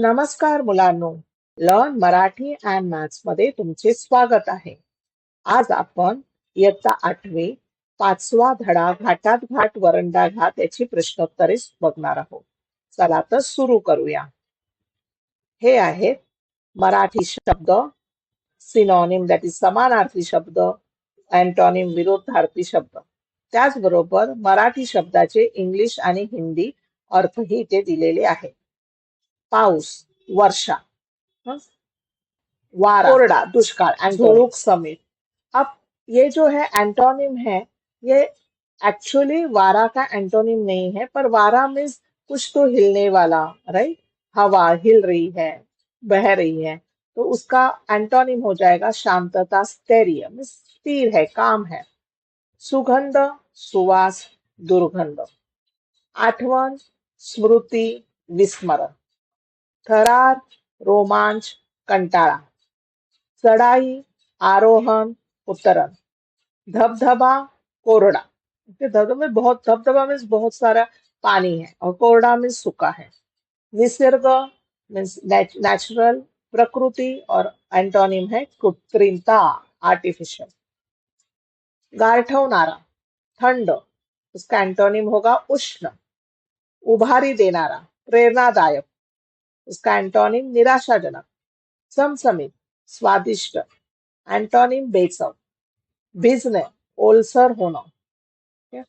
नमस्कार मुलांनो. Learn Marathi and मॅथ्समध्ये तुमचे स्वागत आहे. आज आपण इयत्ता आठवे पाचवा धडा घाटात घाट वरंडा घात याची प्रश्नोत्तरे बघणार आहोत. चला तर सुरू करूया. हे आहेत मराठी शब्द सिनॉनिम दॅट इज समानार्थी शब्द अँटॉनिम विरोधार्थी शब्द. त्याचबरोबर मराठी शब्दाचे इंग्लिश आणि हिंदी अर्थही इथे दिलेले आहेत. पाऊस वर्षा. हं? वारा. कोरडा दुष्काळ एंड धुळूक समेत अब ये जो है एंटोनिम है ये एक्चुअली वारा का एंटोनिम नहीं है पर वारा मीन्स कुछ तो हिलने वाला राइट हवा हिल रही है बह रही है तो उसका एंटोनिम हो जाएगा शांतता स्थैर्य मीन्स स्थिर है काम है. सुगंध सुवास दुर्गंध. आठवण स्मृती विस्मरण. थरार, रोमांच, कंटाळा. चढाई, आरोहण, उतरन. धबधबा, कोरडा. धबधबा में बहुत, धबधबा मीन्स बहुत सारा पानी है और कोरडा मीन्स सूखा है. निसर्ग मीन्स नेचुरल प्रकृति और एंटोनिम है कृत्रिमता आर्टिफिशियल गारठवणारा ठंड उसका एंटोनिम होगा उष्ण. उभारी देणारा प्रेरणादायक. इसका एंटोनिम निराशाजनक समसमित स्वादिष्ट एंटोनिम बेचव भिजणे ओलसर होणं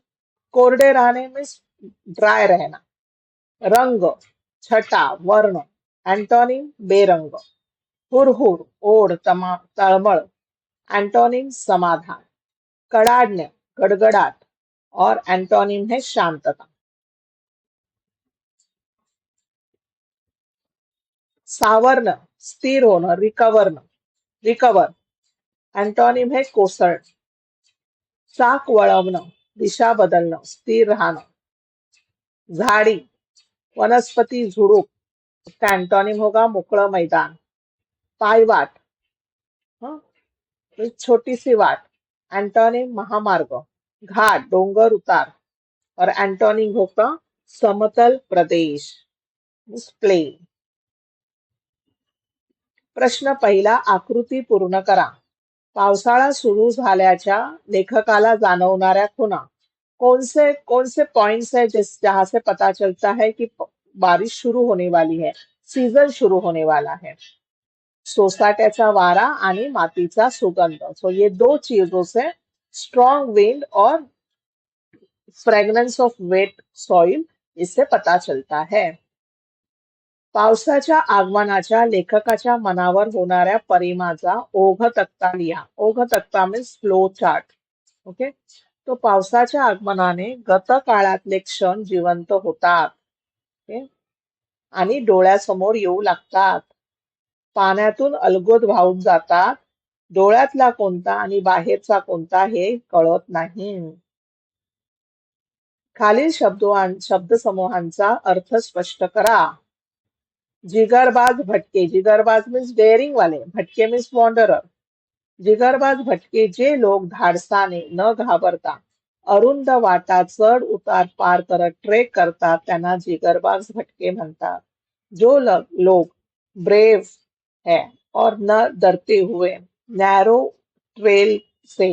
कोरडे राहणे मीन्स ड्राय रहना रंग छटा वर्ण एंटोनिम बेरंग हुरहुर ओढ तमा तळमळ एंटोनिम समाधान कडाडणे गडगडाट और एंटोनिम है शांतता सावरण स्थिर होणं रिकवरणं. रिकवर. अँटॉनिम हे कोसळ चाक वळवणं दिशा बदलणं स्थिर राहणं. झाडी. वनस्पती झुडूप. अँटॉनिम होगा मोकळं मैदान. पायवाट हं? वाट. अँटॉनिम महामार्ग. घाट डोंगर उतार. और अँटॉनिम होता समतल प्रदेश. प्लेन प्रश्न पहिला आकृती पूर्ण करा. पावसाळा सुरू झाल्याच्या लेखकाला जाणवणाऱ्या खुना कोणसे कोणसे कौन से पॉइंट्स है जिस जहां से पता चलता है कि बारिश शुरू होने वाली है सीजन शुरू होने वाला है. सोसाट्याचा वारा आणि मातीचा सुगंध. सो ये दो चीजों से स्ट्रॉन्ग विंड और फ्रेग्रेंस ऑफ वेट सॉइल इससे पता चलता है. पावसाच्या आगमनाच्या लेखकाच्या मनावर होणाऱ्या परिमाचा ओघ तक्ता लिहा. ओघ तक्ता मीन्स फ्लो चार्ट ओके तो पावसाच्या आगमनाने गत काळातले क्षण जिवंत होतात. ओके आणि डोळ्यासमोर येऊ लागतात. पाण्यातून अलगोद वाहून जातात. डोळ्यातला कोणता आणि बाहेरचा कोणता हे कळत नाही. खालील शब्द शब्दसमूहांचा अर्थ स्पष्ट करा. जिगरबाज भटके, जिगरबाज मीन्स डेअरिंग वाले, भटके मीन्स वॉन्डरर जिगरबाज भटके, जे लोक धाडसाने, न घाबरता, अरुंद वाटा, चढ उतार पार करत ट्रेक करतात त्यांना जिगरबाज भटके म्हणतात जो लोग ब्रेव है और न डरते हुए नैरो ट्रेल से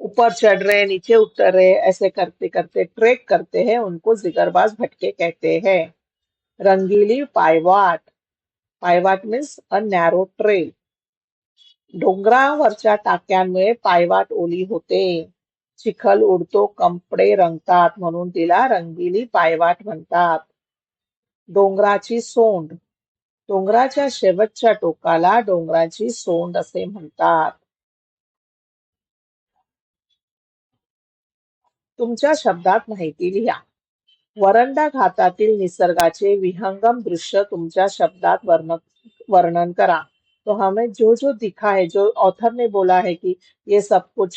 ऊपर चढ़ रहे, नीचे उतर रहे, ऐसे करते करते ट्रेक करते हैं, उनको जिगरबाज भटके कहते हैं। रंगीली पायवाट. पायवाट मीन्स अ नॅरो ट्रेल डोंगरावरच्या टाक्यांमुळे पायवाट ओली होते. चिखल उडतो कंपडे रंगतात म्हणून तिला रंगीली पायवाट म्हणतात. डोंगराची सोंड. डोंगराच्या शेवटच्या टोकाला डोंगराची सोंड असे म्हणतात. तुमच्या शब्दात माहिती लिहा. वरंडा घातातील निसर्गाचे विहंगम दृश्य तुमच्या शब्दात वर्ण वर्णन करा. तो हमें जो जो दिखा है जो ऑथर ने बोला है कि ये सब कुछ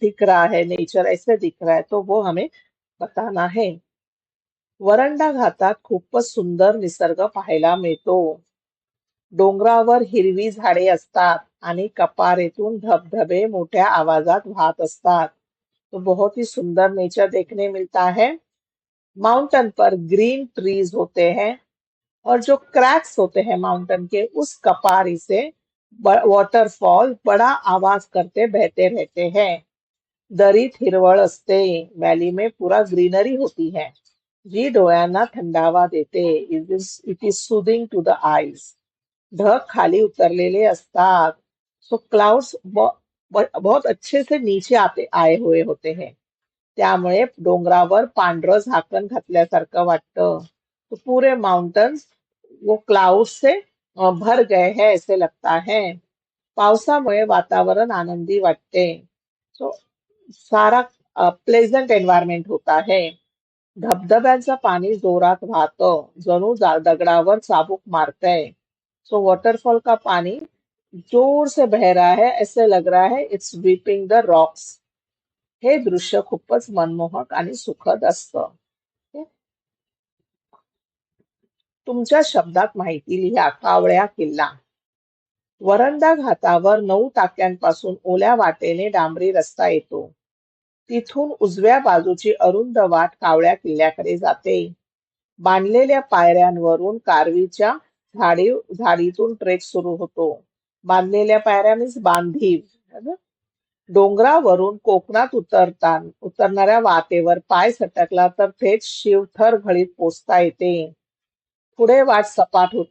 दिख रहा है नेचर ऐसे दिख रहा है तो वो हमें बताना है. वरंडा घातात खूपच सुंदर निसर्ग पाहायला मिळतो. डोंगरावर हिरवी झाडे असतात आणि कपारेतून धबधबे मोठ्या आवाजात वाहत असतात. तो बहुत ही सुंदर नेचर देखने मिलता है। माउंटेन पर ग्रीन ट्रीज होते हैं और जो क्रैक्स होते हैं माउंटेन के, उस कपारी से वॉटरफॉल बड़ा आवाज़ करते बहते रहते हैं। दरीत हिरवळ असते व्हॅली में पूरा ग्रीनरी होती है। जी डोळ्यांना थंडावा देते it is soothing to the eyes ढग खाली उतरलेले असतात सो क्लाउड्स बहुत अच्छे से नीचे आते आए हुए होते हैं। त्यामुळे डोंगरावर पांढरं झाकण घातल्यासारखं वाटतं. तो पूरे माउंटन्स वो क्लाउड से भर गए हैं ऐसे लगता है. पावसामुळे वातावरण आनंदी वाटते. सो सारा प्लेझंट एन्व्हायरमेंट होता है. धबधब्यांचं पाणी जोरात वाहतं. जणू जा- दगडावर चाबूक मारतंय. सो वॉटरफॉल का पाणी जोर से बह रहा है ऐसे लग रहा है इट्स स्वीपिंग द रॉक्स हे दृश्य खूपच मनमोहक आणि सुखद असत. तुमच्या शब्दात माहिती लिहा कावळ्या किल्ला. वरंदा घातावर नऊ टाक्यांपासून ओल्या वाटेने डांबरी रस्ता येतो. तिथून उजव्या बाजूची अरुंद वाट कावळ्या किल्ल्याकडे जाते. बांधलेल्या पायऱ्यांवरून कारवीच्या झाडी झाडीतून ट्रेक सुरू होतो. बांधलेल्या पायऱ्या मीन्स बांधीव डोंगरावरून कोकणात उतरता उतरणाऱ्या वाटेवर पाय सटकला तर थेट शिवथर घळीत पोचता येते. पुढे वाट सपाट होते.